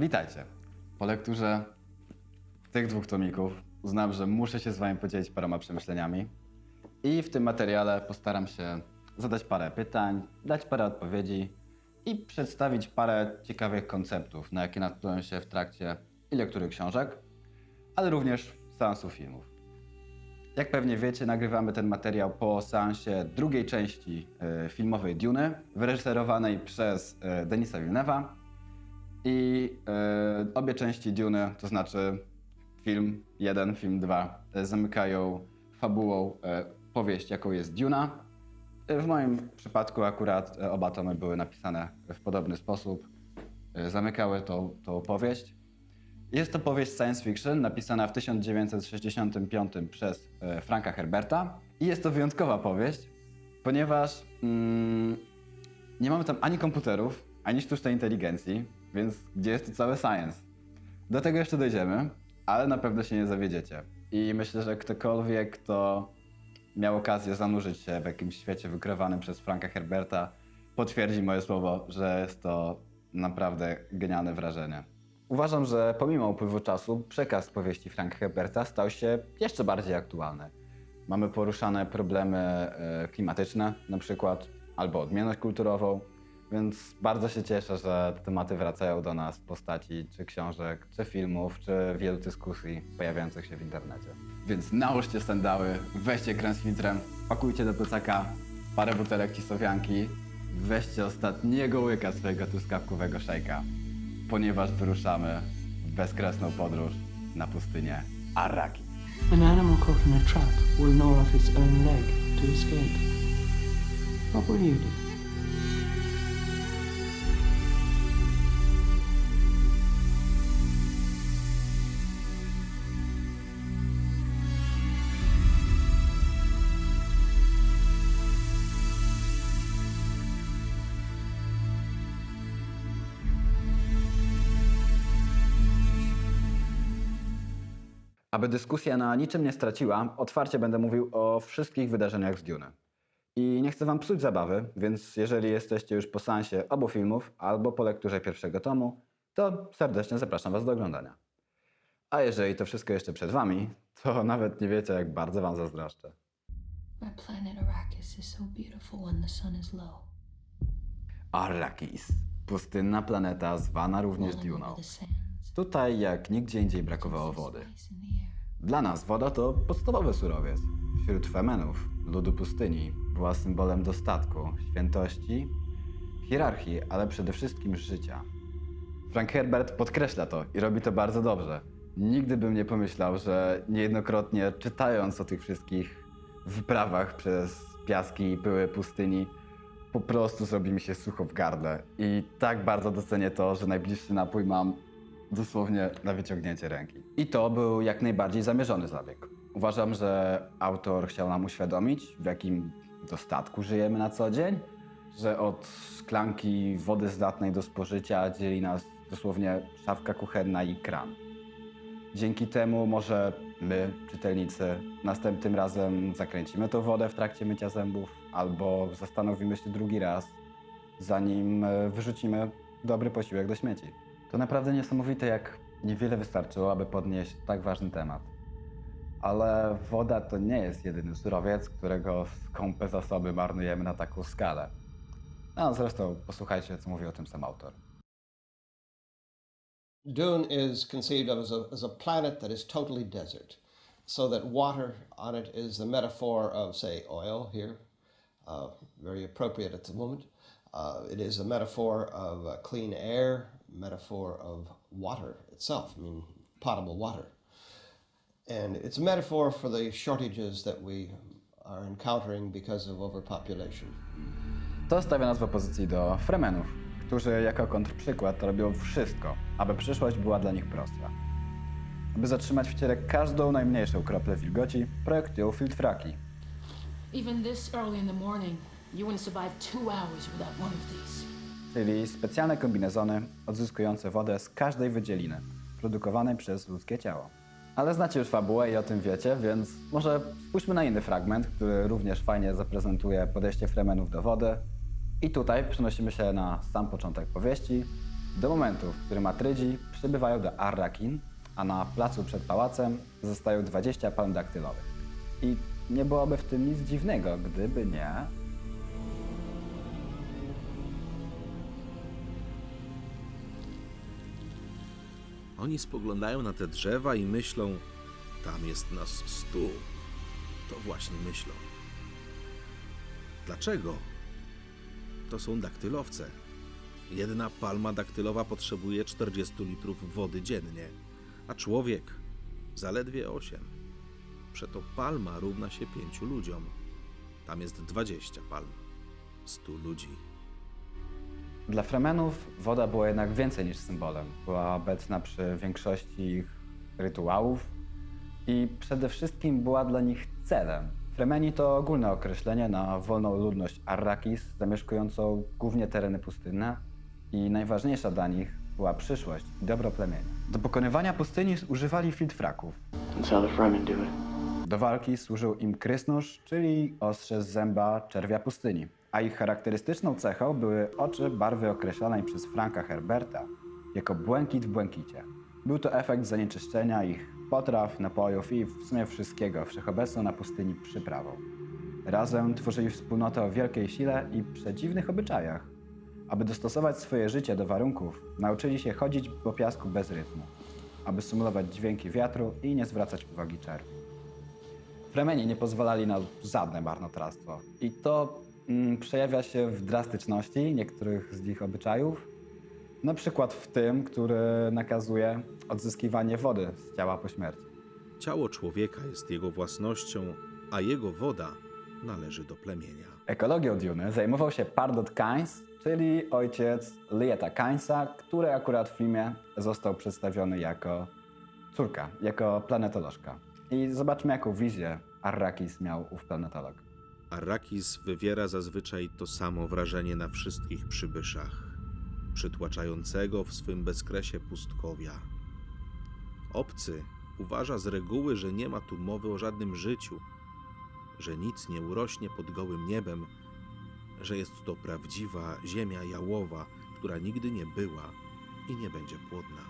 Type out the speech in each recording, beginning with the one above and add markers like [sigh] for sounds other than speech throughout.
Witajcie. Po lekturze tych dwóch tomików uznałem, że muszę się z Wami podzielić paroma przemyśleniami. I w tym materiale postaram się zadać parę pytań, dać parę odpowiedzi i przedstawić parę ciekawych konceptów, na jakie natknąłem się w trakcie i lektury książek, ale również seansu filmów. Jak pewnie wiecie, nagrywamy ten materiał po seansie drugiej części e, filmowej Duny, wyreżyserowanej przez e, Denisa Villeneuve'a. I e, obie części Duny, to znaczy film 1, film 2, e, zamykają fabułą e, powieść, jaką jest Duna. W moim przypadku akurat oba tomy były napisane w podobny sposób. Zamykały tą, tą powieść. Jest to powieść science fiction napisana w 1965 przez Franka Herberta. I jest to wyjątkowa powieść, ponieważ mm, nie mamy tam ani komputerów, ani sztucznej inteligencji, więc gdzie jest tu cały science? Do tego jeszcze dojdziemy, ale na pewno się nie zawiedziecie. I myślę, że ktokolwiek, kto miał okazję zanurzyć się w jakimś świecie wykreowanym przez Franka Herberta, potwierdzi moje słowo, że jest to naprawdę genialne wrażenie. Uważam, że pomimo upływu czasu przekaz powieści Franka Herberta stał się jeszcze bardziej aktualny. Mamy poruszane problemy e, klimatyczne, na przykład, albo odmienność kulturową, więc bardzo się cieszę, że te tematy wracają do nas w postaci czy książek, czy filmów, czy wielu dyskusji pojawiających się w internecie. Więc nałóżcie sandały, weźcie krem z filtrem, pakujcie do plecaka parę butelek cisowianki, weźcie ostatniego łyka swojego truskawkowego szejka, ponieważ wyruszamy w bezkresną podróż na pustynię Araki. An animal caught in a trap will gnaw off its own leg to escape. What will you do? Aby dyskusja na niczym nie straciła, otwarcie będę mówił o wszystkich wydarzeniach z Dune. I nie chcę wam psuć zabawy, więc jeżeli jesteście już po seansie obu filmów albo po lekturze pierwszego tomu, to serdecznie zapraszam was do oglądania. A jeżeli to wszystko jeszcze przed wami, to nawet nie wiecie, jak bardzo wam zazdroszczę. My planet Arrakis is so beautiful when the sun is low. Arrakis. Pustynna planeta, zwana również Duną. Tutaj jak nigdzie indziej brakowało wody. Dla nas woda to podstawowy surowiec. Wśród Femenów, ludu pustyni, była symbolem dostatku, świętości, hierarchii, ale przede wszystkim życia. Frank Herbert podkreśla to i robi to bardzo dobrze. Nigdy bym nie pomyślał, że niejednokrotnie czytając o tych wszystkich wyprawach przez piaski i pyły pustyni, po prostu zrobi mi się sucho w gardle. I tak bardzo docenię to, że najbliższy napój mam dosłownie na wyciągnięcie ręki. I to był jak najbardziej zamierzony zabieg. Uważam, że autor chciał nam uświadomić, w jakim dostatku żyjemy na co dzień, że od szklanki wody zdatnej do spożycia dzieli nas dosłownie szafka kuchenna i kran. Dzięki temu może my, czytelnicy, następnym razem zakręcimy tą wodę w trakcie mycia zębów albo zastanowimy się drugi raz, zanim e, wyrzucimy dobry posiłek do śmieci. To naprawdę niesamowite, jak niewiele wystarczyło, aby podnieść tak ważny temat. Ale woda to nie jest jedyny surowiec, którego skąpe zasoby marnujemy na taką skalę. No zresztą posłuchajcie, co mówi o tym sam autor. Dune is conceived of as a, as a planet that is totally desert, so that water on it is the metaphor of, say, oil here, uh, very appropriate at the moment. Uh, it is a metaphor of uh, clean air, metaphor of water itself, I mean, potable water. And it's a metaphor for the shortages that we are encountering because of overpopulation. To stawia nas w opozycji do Fremenów, którzy jako kontrprzykład robią wszystko, aby przyszłość była dla nich prostsza. Aby zatrzymać w ciele każdą najmniejszą kroplę wilgoci, projektują filtraki. Even this early in the morning, czyli specjalne kombinezony odzyskujące wodę z każdej wydzieliny, produkowanej przez ludzkie ciało. Ale znacie już fabułę i o tym wiecie, więc może spójrzmy na inny fragment, który również fajnie zaprezentuje podejście Fremenów do wody. I tutaj przenosimy się na sam początek powieści, Do momentu, w którym Atrydzi przybywają do Arrakin, a na placu przed pałacem zostają 20 palm daktylowych. I nie byłoby w tym nic dziwnego, gdyby nie... Oni spoglądają na te drzewa i myślą, tam jest nas stu. To właśnie myślą. Dlaczego? To są daktylowce. Jedna palma daktylowa potrzebuje 40 litrów wody dziennie, a człowiek zaledwie 8. Przeto palma równa się 5 ludziom. Tam jest 20 palm. 100 ludzi. Dla Fremenów woda była jednak więcej niż symbolem. Była obecna przy większości ich rytuałów i przede wszystkim była dla nich celem. Fremeni to ogólne określenie na wolną ludność Arrakis, zamieszkującą głównie tereny pustynne i najważniejsza dla nich była przyszłość i dobro plemienia. Do pokonywania pustyni używali it. Do walki służył im krysnusz, czyli ostrze z zęba czerwia pustyni. A ich charakterystyczną cechą były oczy barwy określanej przez Franka Herberta jako błękit w błękicie. Był to efekt zanieczyszczenia ich potraw, napojów i w sumie wszystkiego wszechobecną na pustyni przyprawą. Razem tworzyli wspólnotę o wielkiej sile i przedziwnych obyczajach. Aby dostosować swoje życie do warunków, nauczyli się chodzić po piasku bez rytmu, aby symulować dźwięki wiatru i nie zwracać uwagi czerwi. Fremeni nie pozwalali na żadne marnotrawstwo. I to przejawia się w drastyczności niektórych z ich obyczajów. Na przykład w tym, który nakazuje odzyskiwanie wody z ciała po śmierci. Ciało człowieka jest jego własnością, a jego woda należy do plemienia. Ekologią Duny zajmował się Pardot Kynes, czyli ojciec Lieta Kynesa, który akurat w filmie został przedstawiony jako córka, jako planetolożka. I zobaczmy, jaką wizję Arrakis miał ów planetolog. Arrakis wywiera zazwyczaj to samo wrażenie na wszystkich przybyszach, przytłaczającego w swym bezkresie pustkowia. Obcy uważa z reguły, że nie ma tu mowy o żadnym życiu, że nic nie urośnie pod gołym niebem, że jest to prawdziwa ziemia jałowa, która nigdy nie była i nie będzie płodna.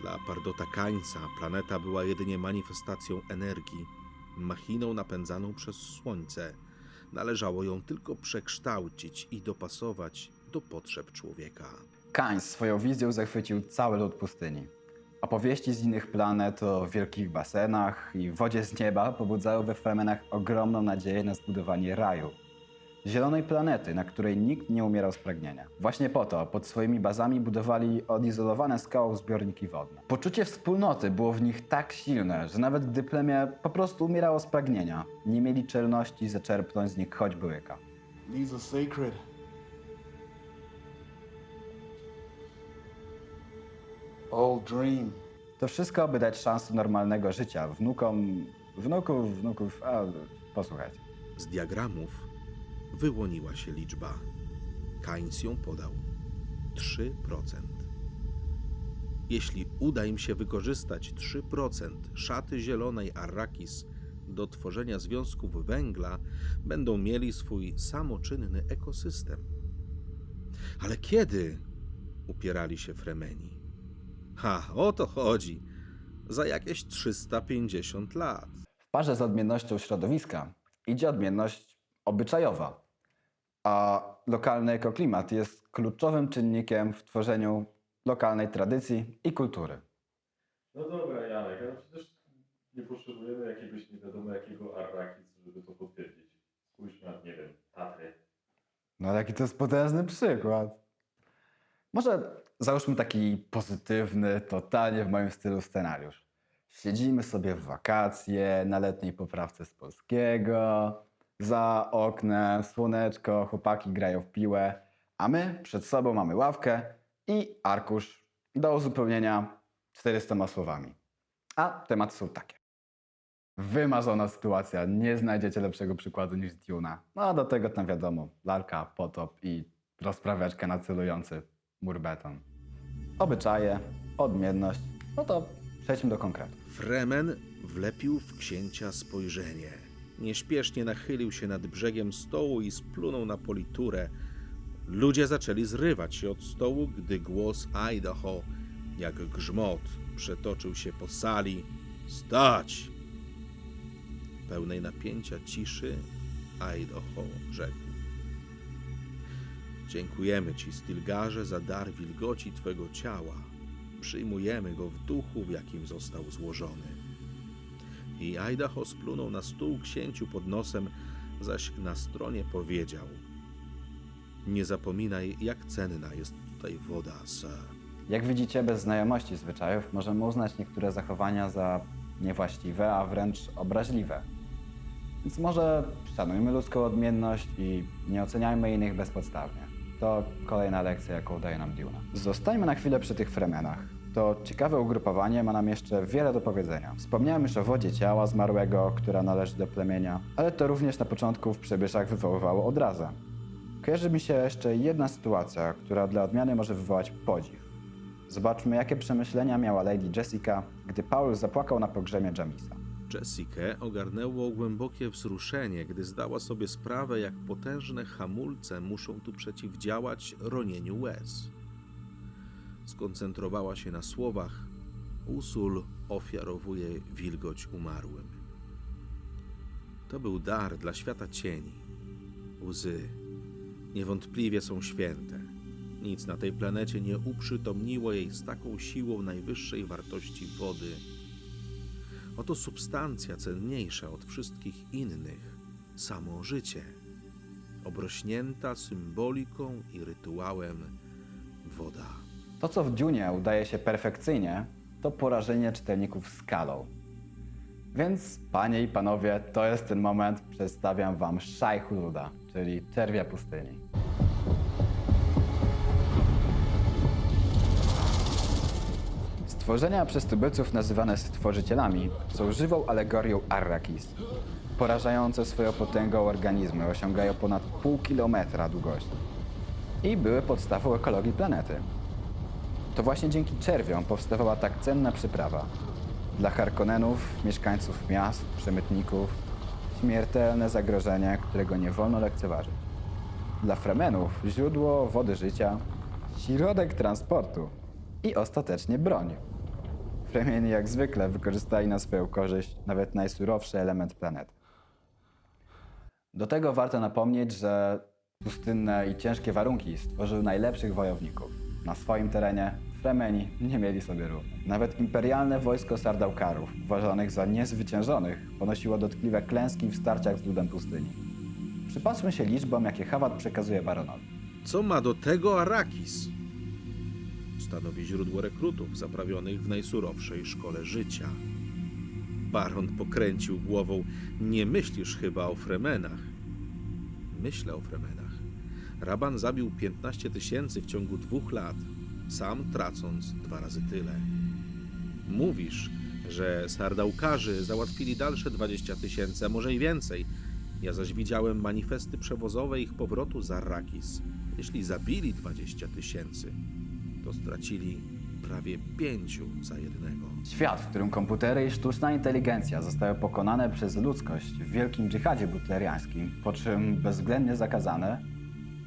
Dla Pardota Kańca planeta była jedynie manifestacją energii, machiną napędzaną przez Słońce. Należało ją tylko przekształcić i dopasować do potrzeb człowieka. Kainz swoją wizją zachwycił cały lud pustyni. Opowieści z innych planet o wielkich basenach i wodzie z nieba pobudzały we Fremenach ogromną nadzieję na zbudowanie raju. Zielonej planety, na której nikt nie umierał z pragnienia. Właśnie po to pod swoimi bazami budowali odizolowane skałą zbiorniki wodne. Poczucie wspólnoty było w nich tak silne, że nawet gdy plemię po prostu umierało z pragnienia, nie mieli czelności zaczerpnąć z nich choćby łyka. These are sacred. Old dream. To wszystko, by dać szansę normalnego życia wnukom, wnuków, wnuków, a posłuchajcie. Z diagramów wyłoniła się liczba. Kainz ją podał 3%. Jeśli uda im się wykorzystać 3% szaty zielonej Arrakis do tworzenia związków węgla, będą mieli swój samoczynny ekosystem. Ale kiedy? upierali się Fremeni. Ha, o to chodzi. Za jakieś 350 lat. W parze z odmiennością środowiska idzie odmienność obyczajowa, a lokalny ekoklimat jest kluczowym czynnikiem w tworzeniu lokalnej tradycji i kultury. No dobra, Janek, ale przecież nie potrzebujemy jakiegoś nie wiadomo jakiego Arrakis, żeby to potwierdzić. Spójrz na, nie wiem, Tatry. No ale jaki to jest potężny przykład. Może załóżmy taki pozytywny, totalnie w moim stylu scenariusz. Siedzimy sobie w wakacje, na letniej poprawce z polskiego, za oknem słoneczko, chłopaki grają w piłę, a my przed sobą mamy ławkę i arkusz do uzupełnienia 400 słowami. A tematy są takie. Wymarzona sytuacja, nie znajdziecie lepszego przykładu niż Duna. No a do tego tam wiadomo, lalka, potop i rozprawiaczka na celujący mur beton. Obyczaje, odmienność, no to przejdźmy do konkretu. Fremen wlepił w księcia spojrzenie. Nieśpiesznie nachylił się nad brzegiem stołu i splunął na politurę, Ludzie zaczęli zrywać się od stołu, gdy głos Idaho, jak grzmot, przetoczył się po sali. Stać! Pełnej napięcia ciszy Idaho rzekł. Dziękujemy Ci, Stilgarze, za dar wilgoci Twego ciała. Przyjmujemy go w duchu, w jakim został złożony. I Idaho splunął na stół księciu pod nosem, zaś na stronie powiedział: Nie zapominaj, jak cenna jest tutaj woda, sir. Jak widzicie, bez znajomości zwyczajów możemy uznać niektóre zachowania za niewłaściwe, a wręcz obraźliwe. Więc może szanujmy ludzką odmienność i nie oceniajmy innych bezpodstawnie. To kolejna lekcja, jaką daje nam Duna. Zostańmy na chwilę przy tych Fremenach. To ciekawe ugrupowanie ma nam jeszcze wiele do powiedzenia. Wspomniałem już o wodzie ciała zmarłego, która należy do plemienia, ale to również na początku w przybyszach wywoływało odrazę. Kojarzy mi się jeszcze jedna sytuacja, która dla odmiany może wywołać podziw. Zobaczmy, jakie przemyślenia miała Lady Jessica, gdy Paul zapłakał na pogrzebie Jamisa. Jessikę ogarnęło głębokie wzruszenie, gdy zdała sobie sprawę, jak potężne hamulce muszą tu przeciwdziałać ronieniu łez. Skoncentrowała się na słowach: Usul ofiarowuje wilgoć umarłym. To był dar dla świata cieni. Łzy niewątpliwie są święte. Nic na tej planecie nie uprzytomniło jej z taką siłą najwyższej wartości wody. Oto substancja cenniejsza od wszystkich innych samo życie, obrośnięta symboliką i rytuałem woda. To, co w Dunie udaje się perfekcyjnie, to porażenie czytelników skalą. Więc, panie i panowie, to jest ten moment, przedstawiam wam Szajhuluda, czyli czerwia pustyni. Stworzenia przez tubylców nazywane stworzycielami są żywą alegorią Arrakis. Porażające swoją potęgą organizmy osiągają ponad pół kilometra długości i były podstawą ekologii planety. To właśnie dzięki czerwiom powstawała tak cenna przyprawa. Dla Harkonnenów, mieszkańców miast, przemytników, śmiertelne zagrożenie, którego nie wolno lekceważyć. Dla Fremenów źródło wody życia, środek transportu i ostatecznie broń. Fremieni jak zwykle wykorzystali na swoją korzyść nawet najsurowszy element planety. Do tego warto napomnieć, że pustynne i ciężkie warunki stworzyły najlepszych wojowników. Na swoim terenie Fremeni nie mieli sobie równych. Nawet imperialne wojsko Sardaukarów, uważanych za niezwyciężonych, ponosiło dotkliwe klęski w starciach z ludem pustyni. Przypatrzmy się liczbom, jakie Hawat przekazuje baronowi. Co ma do tego Arakis? Stanowi źródło rekrutów zaprawionych w najsurowszej szkole życia. Baron pokręcił głową. Nie myślisz chyba o Fremenach. Myślę o Fremenach. Raban zabił 15 tysięcy w ciągu dwóch lat, sam tracąc dwa razy tyle. Mówisz, że sardaukarzy załatwili dalsze 20 tysięcy, a może i więcej. Ja zaś widziałem manifesty przewozowe ich powrotu z Arrakis. Jeśli zabili 20 tysięcy, to stracili prawie pięciu za jednego. Świat, w którym komputery i sztuczna inteligencja zostały pokonane przez ludzkość w wielkim dżyhadzie butleriańskim, po czym bezwzględnie zakazane,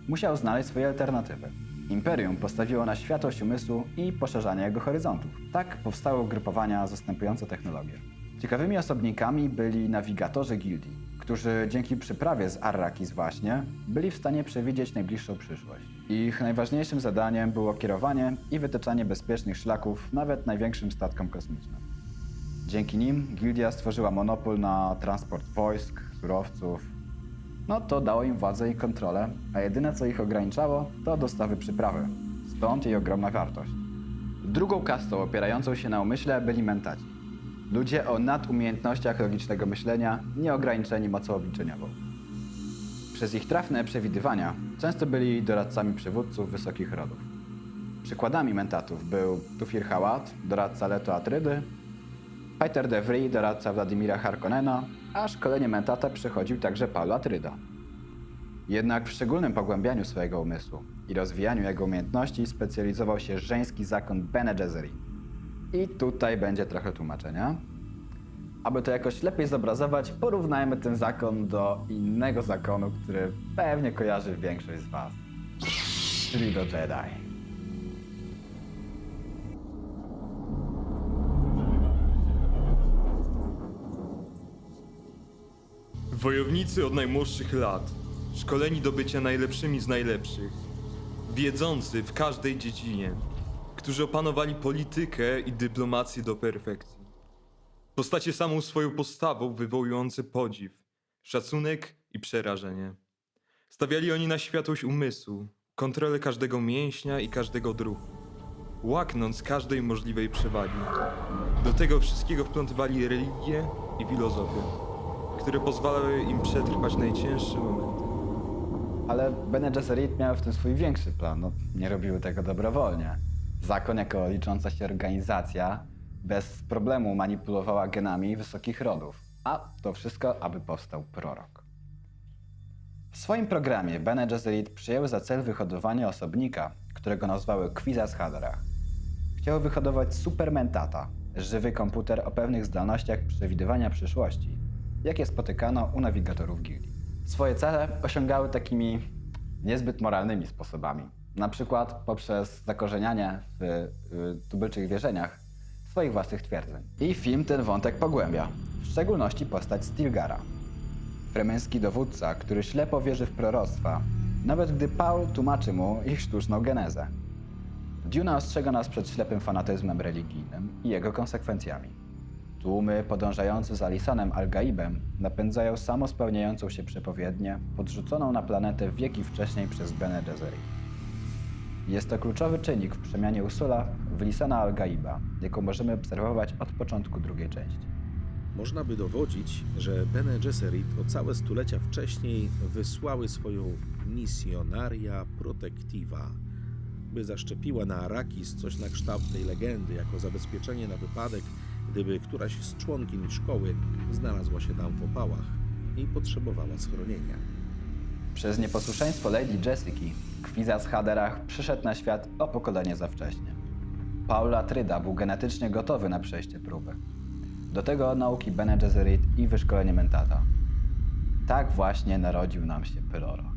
musiał znaleźć swoje alternatywy. Imperium postawiło na światłość umysłu i poszerzanie jego horyzontów. Tak powstały ugrupowania zastępujące technologię. Ciekawymi osobnikami byli nawigatorzy gildii, którzy dzięki przyprawie z Arrakis właśnie byli w stanie przewidzieć najbliższą przyszłość. Ich najważniejszym zadaniem było kierowanie i wytyczanie bezpiecznych szlaków nawet największym statkom kosmicznym. Dzięki nim gildia stworzyła monopol na transport wojsk, surowców. No to dało im władzę i kontrolę, a jedyne co ich ograniczało to dostawy przyprawy. Stąd jej ogromna wartość. Drugą kastą opierającą się na umyśle byli mentaci. Ludzie o nadumiejętnościach logicznego myślenia, nieograniczeni mocą obliczeniową. Przez ich trafne przewidywania często byli doradcami przywódców wysokich rodów. Przykładami mentatów był Tufir Hawat, doradca Leto Atrydy, Peter de Vries, doradca Władimira Harkonnena, a szkolenie mentata przechodził także Paul Atryda. Jednak w szczególnym pogłębianiu swojego umysłu i rozwijaniu jego umiejętności specjalizował się żeński zakon Bene Gesserit. I tutaj będzie trochę tłumaczenia. Aby to jakoś lepiej zobrazować, porównajmy ten zakon do innego zakonu, który pewnie kojarzy większość z Was. szli do Jedi. Wojownicy od najmłodszych lat, szkoleni do bycia najlepszymi z najlepszych, wiedzący w każdej dziedzinie, którzy opanowali politykę i dyplomację do perfekcji. Postacie samą swoją postawą wywołujące podziw, szacunek i przerażenie. Stawiali oni na światłość umysłu, kontrolę każdego mięśnia i każdego odruchu, łaknąc każdej możliwej przewagi. Do tego wszystkiego wplątywali religię i filozofię które pozwalały im przetrwać najcięższe momenty. Ale Bene Gesserit miały w tym swój większy plan. No, nie robiły tego dobrowolnie. Zakon jako licząca się organizacja bez problemu manipulowała genami wysokich rodów. A to wszystko, aby powstał prorok. W swoim programie Bene Gesserit przyjęły za cel wyhodowanie osobnika, którego nazwały Quizas Haderach. Chciały wyhodować supermentata, żywy komputer o pewnych zdolnościach przewidywania przyszłości, jakie spotykano u nawigatorów gildii. Swoje cele osiągały takimi niezbyt moralnymi sposobami. Na przykład poprzez zakorzenianie w y, tubylczych wierzeniach swoich własnych twierdzeń. I film ten wątek pogłębia, w szczególności postać Stilgara. Fremeński dowódca, który ślepo wierzy w proroctwa, nawet gdy Paul tłumaczy mu ich sztuczną genezę. Duna ostrzega nas przed ślepym fanatyzmem religijnym i jego konsekwencjami. Tłumy podążające za Lisanem Al-Gaibem napędzają samospełniającą się przepowiednię podrzuconą na planetę wieki wcześniej przez Bene Gesserit. Jest to kluczowy czynnik w przemianie Usula w Lisana Al-Gaiba, jaką możemy obserwować od początku drugiej części. Można by dowodzić, że Bene Gesserit o całe stulecia wcześniej wysłały swoją missionaria protectiva, by zaszczepiła na Arrakis coś na kształt tej legendy jako zabezpieczenie na wypadek, gdyby któraś z członkiń szkoły znalazła się tam w opałach i potrzebowała schronienia. Przez nieposłuszeństwo Lady Jessica, Kwizas Haderach przyszedł na świat o pokolenie za wcześnie. Paul Atryda był genetycznie gotowy na przejście próby. Do tego nauki Bene Gesserit i wyszkolenie Mentata. Tak właśnie narodził nam się Pyrorok.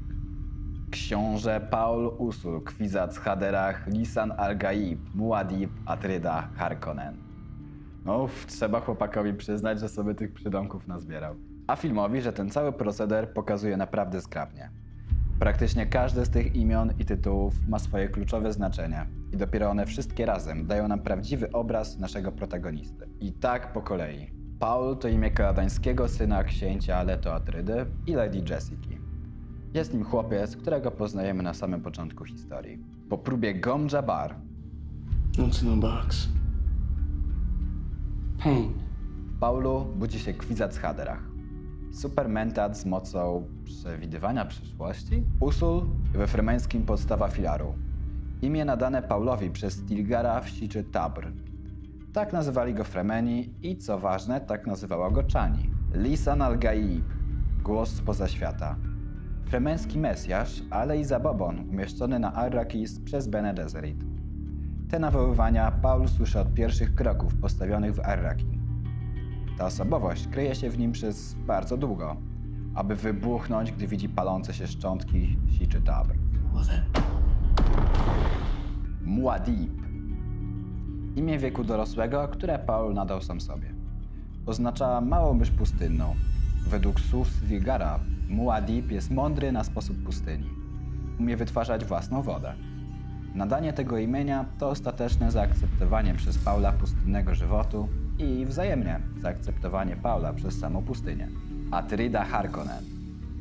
Książę Paul Usul, Kwizac Haderach, Lisan Al-Gaib, Muad'Dib, Atryda, Harkonnen. No, trzeba chłopakowi przyznać, że sobie tych przydomków nazbierał. A filmowi, że ten cały proceder pokazuje naprawdę zgrabnie. Praktycznie każde z tych imion i tytułów ma swoje kluczowe znaczenie i dopiero one wszystkie razem dają nam prawdziwy obraz naszego protagonisty. I tak po kolei. Paul to imię kanadańskiego syna księcia Leto Atrydy i Lady Jessica. Jest nim chłopiec, którego poznajemy na samym początku historii. Po próbie Gom Jabbar What's in the box? Pain. Paulu budzi się Kwizac Haderach. Supermentat z mocą przewidywania przyszłości? Usul we fremeńskim podstawa filaru. Imię nadane Paulowi przez Stilgara w siczy Tabr. Tak nazywali go Fremeni i co ważne, tak nazywała go Czani. Lisan al-Gaib, głos spoza świata. Fremeński Mesjasz, ale i zabobon umieszczony na Arrakis przez Bene Gesserit. Te nawoływania Paul słyszy od pierwszych kroków postawionych w Arraki. Ta osobowość kryje się w nim przez bardzo długo, aby wybuchnąć, gdy widzi palące się szczątki siczy Tabr. Muad'Dib. Imię wieku dorosłego, które Paul nadał sam sobie. Oznacza małą mysz pustynną. Według słów Stilgara, Muad'Dib jest mądry na sposób pustyni. Umie wytwarzać własną wodę. Nadanie tego imienia to ostateczne zaakceptowanie przez Paula pustynnego żywotu i wzajemnie zaakceptowanie Paula przez samą pustynię. Atrida Harkonnen.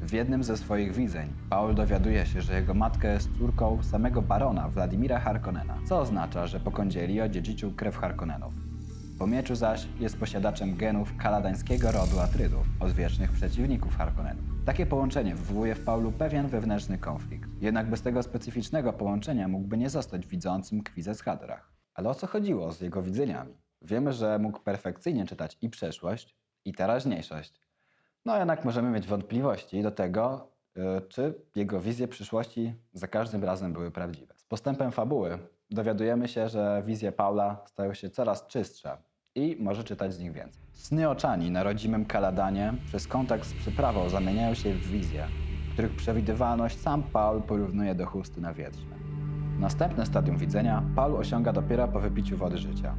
W jednym ze swoich widzeń Paul dowiaduje się, że jego matka jest córką samego barona Władimira Harkonnena, co oznacza, że po kądzieli odziedziczył krew Harkonnenów. Po mieczu zaś jest posiadaczem genów kaladańskiego rodu Atrydów, odwiecznych przeciwników Harkonnenów. Takie połączenie wywołuje w Paulu pewien wewnętrzny konflikt. Jednak bez tego specyficznego połączenia mógłby nie zostać widzącym Kwizes Haderach. Ale o co chodziło z jego widzeniami? Wiemy, że mógł perfekcyjnie czytać i przeszłość, i teraźniejszość. No jednak możemy mieć wątpliwości do tego, y, czy jego wizje przyszłości za każdym razem były prawdziwe. Z postępem fabuły dowiadujemy się, że wizje Paula stają się coraz czystsze i może czytać z nich więcej. Sny oczani na rodzimym Kaladanie przez kontakt z przyprawą zamieniają się w wizje, których przewidywalność sam Paul porównuje do chusty na wietrze. Następne stadium widzenia Paul osiąga dopiero po wypiciu wody życia.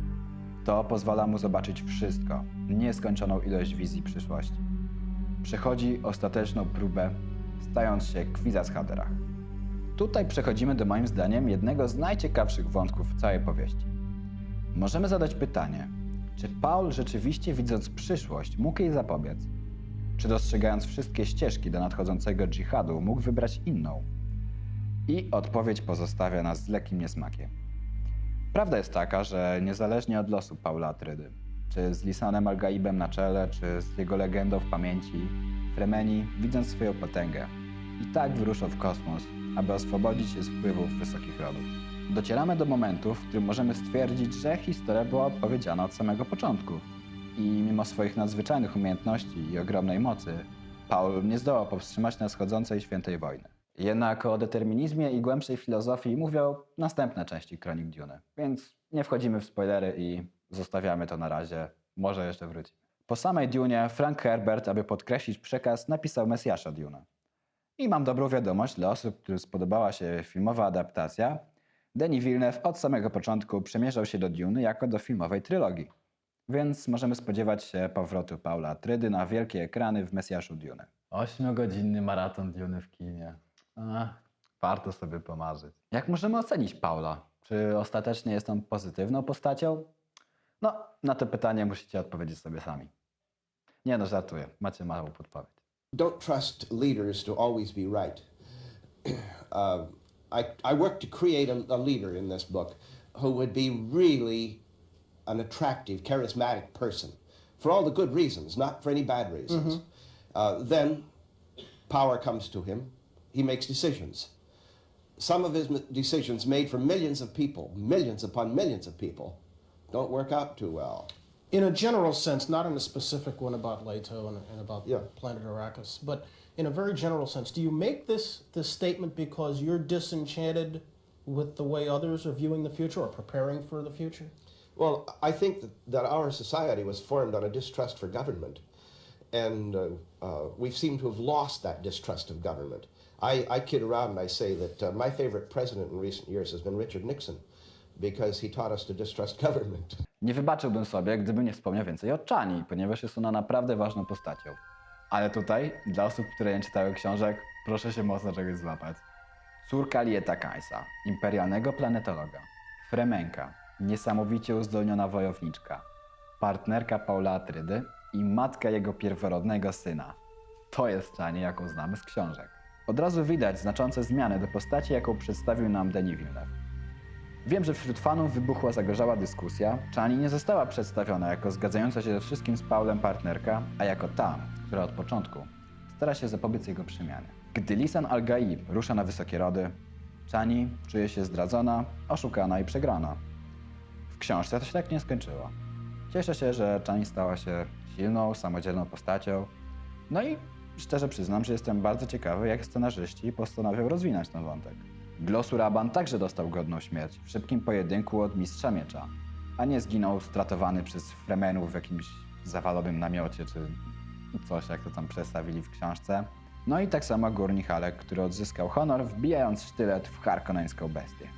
To pozwala mu zobaczyć wszystko, nieskończoną ilość wizji przyszłości. Przechodzi ostateczną próbę, stając się Quizas Haderach. Tutaj przechodzimy do moim zdaniem jednego z najciekawszych wątków w całej powieści. Możemy zadać pytanie, czy Paul rzeczywiście widząc przyszłość mógł jej zapobiec? Czy dostrzegając wszystkie ścieżki do nadchodzącego dżihadu mógł wybrać inną? I odpowiedź pozostawia nas z lekkim niesmakiem. Prawda jest taka, że niezależnie od losu Paula Atrydy, czy z Lisanem Al-Gaibem na czele, czy z jego legendą w pamięci, Fremeni, widząc swoją potęgę, i tak wyruszał w kosmos, aby oswobodzić się z wpływów wysokich rodów. Docieramy do momentu, w którym możemy stwierdzić, że historia była odpowiedziana od samego początku. I mimo swoich nadzwyczajnych umiejętności i ogromnej mocy, Paul nie zdołał powstrzymać nadchodzącej świętej wojny. Jednak o determinizmie i głębszej filozofii mówią następne części Kronik Dune, więc nie wchodzimy w spoilery i zostawiamy to na razie. Może jeszcze wrócimy. Po samej Dune Frank Herbert, aby podkreślić przekaz, napisał Mesjasza Dune. I mam dobrą wiadomość dla osób, którym spodobała się filmowa adaptacja. Denis Villeneuve od samego początku przemierzał się do Dune jako do filmowej trylogii. Więc możemy spodziewać się powrotu Paula Atrydy na wielkie ekrany w Mesjaszu Dune. Ośmiogodzinny maraton Dune w kinie. Ach, warto sobie pomarzyć. Jak możemy ocenić Paula? Czy ostatecznie jest on pozytywną postacią? No, na to pytanie musicie odpowiedzieć sobie sami. Nie no, żartuję. Macie małą podpowiedź. Don't trust leaders to always be right. uh, I, I worked to create a, a leader in this book who would be really an attractive, charismatic person for all the good reasons, not for any bad reasons. Uh, then power comes to him. He makes decisions. Some of his decisions made for millions of people, millions upon millions of people, don't work out too well. In a general sense, not in a specific one about Leto and, and about Yeah. planet Arrakis, but in a very general sense, do you make this this statement because you're disenchanted with the way others are viewing the future or preparing for the future? Well, I think that, our society was formed on a distrust for government. And uh, uh, we seem to have lost that distrust of government. I, I kid around and I say that uh, my favorite president in recent years has been Richard Nixon because he taught us to distrust [laughs] government. Nie wybaczyłbym sobie, gdybym nie wspomniał więcej o Chani, ponieważ jest ona naprawdę ważną postacią. Ale tutaj, dla osób, które nie czytały książek, proszę się mocno czegoś złapać. Córka Lieta Kaisa, imperialnego planetologa, Fremenka, niesamowicie uzdolniona wojowniczka, partnerka Paula Atrydy i matka jego pierworodnego syna. To jest Chani, jaką znamy z książek. Od razu widać znaczące zmiany do postaci, jaką przedstawił nam Denis Villeneuve. Wiem, że wśród fanów wybuchła zagorzała dyskusja. Chani nie została przedstawiona jako zgadzająca się ze wszystkim z Paulem partnerka, a jako ta, która od początku stara się zapobiec jego przemianie. Gdy Lisan Al-Gaib rusza na wysokie rody, Chani czuje się zdradzona, oszukana i przegrana. W książce to się tak nie skończyło. Cieszę się, że Chani stała się silną, samodzielną postacią. No i szczerze przyznam, że jestem bardzo ciekawy, jak scenarzyści postanowią rozwinąć ten wątek. Glosu Raban także dostał godną śmierć w szybkim pojedynku od mistrza miecza, a nie zginął stratowany przez Fremenów w jakimś zawalonym namiocie czy coś, jak to tam przedstawili w książce. No i tak samo Górni Halek, który odzyskał honor, wbijając sztylet w harkoneńską bestię.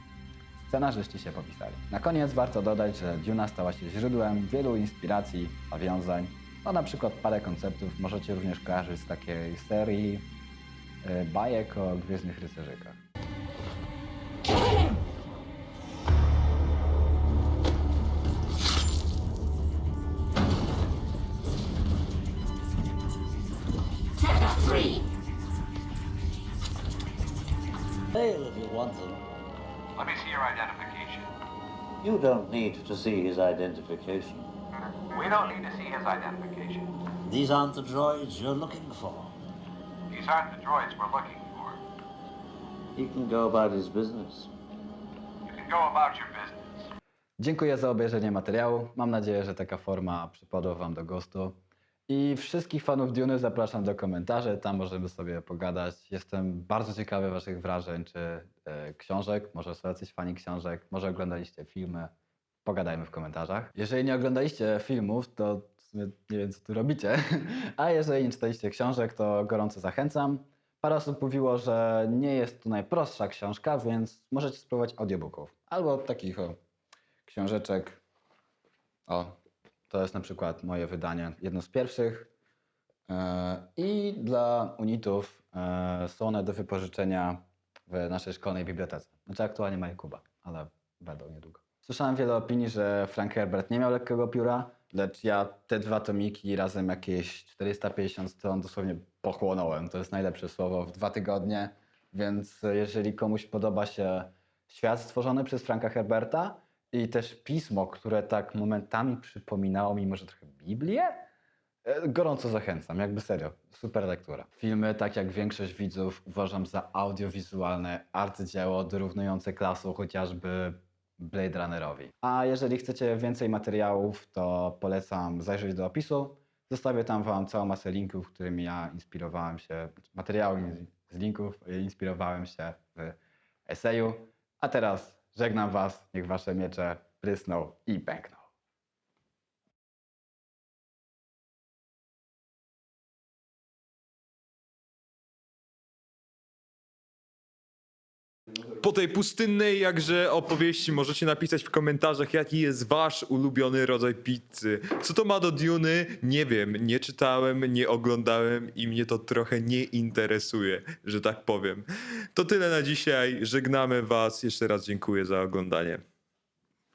Scenarzyści się popisali. Na koniec warto dodać, że Duna stała się źródłem wielu inspiracji, nawiązań. No na przykład parę konceptów możecie również kojarzyć z takiej serii e, bajek o Gwiezdnych Rycerzykach. Hail if you want. Let me see your identification. You don't need to see his identification. We don't need to see his identification. These aren't the droids you're looking for. These aren't the droids we're looking for. He can go about his business. You can go about your business. Dziękuję za obejrzenie materiału. Mam nadzieję, że taka forma przypadła Wam do gustu. I wszystkich fanów Duny zapraszam do komentarzy, tam możemy sobie pogadać. Jestem bardzo ciekawy Waszych wrażeń czy e, książek. Może są jacyś fani książek, może oglądaliście filmy. Pogadajmy w komentarzach. Jeżeli nie oglądaliście filmów, to nie wiem, co tu robicie. [laughs] A jeżeli nie czytaliście książek, to gorąco zachęcam. Parę osób mówiło, że nie jest to najprostsza książka, więc możecie spróbować audiobooków. Albo takich o, książeczek. O, to jest na przykład moje wydanie, jedno z pierwszych. E, I dla unitów e, są one do wypożyczenia w naszej szkolnej bibliotece. Znaczy aktualnie ma je Kuba, ale będą niedługo. Słyszałem wiele opinii, że Frank Herbert nie miał lekkiego pióra, lecz ja te dwa tomiki razem jakieś 450 stron dosłownie pochłonąłem. To jest najlepsze słowo w dwa tygodnie, więc jeżeli komuś podoba się świat stworzony przez Franka Herberta i też pismo, które tak momentami przypominało mi może trochę Biblię, E, Gorąco zachęcam, jakby serio. Super lektura. Filmy, tak jak większość widzów, uważam za audiowizualne arcydzieło dorównujące klasą chociażby Blade Runnerowi. A jeżeli chcecie więcej materiałów, to polecam zajrzeć do opisu. Zostawię tam Wam całą masę linków, którymi ja inspirowałem się, materiałami z- z linków, e, inspirowałem się w eseju. A teraz żegnam Was, niech Wasze miecze prysną i pękną. Po tej pustynnej jakże opowieści możecie napisać w komentarzach, jaki jest wasz ulubiony rodzaj pizzy. Co to ma do Duny? Nie wiem, nie czytałem, nie oglądałem i mnie to trochę nie interesuje, że tak powiem. To tyle na dzisiaj. Żegnamy was. Jeszcze raz dziękuję za oglądanie.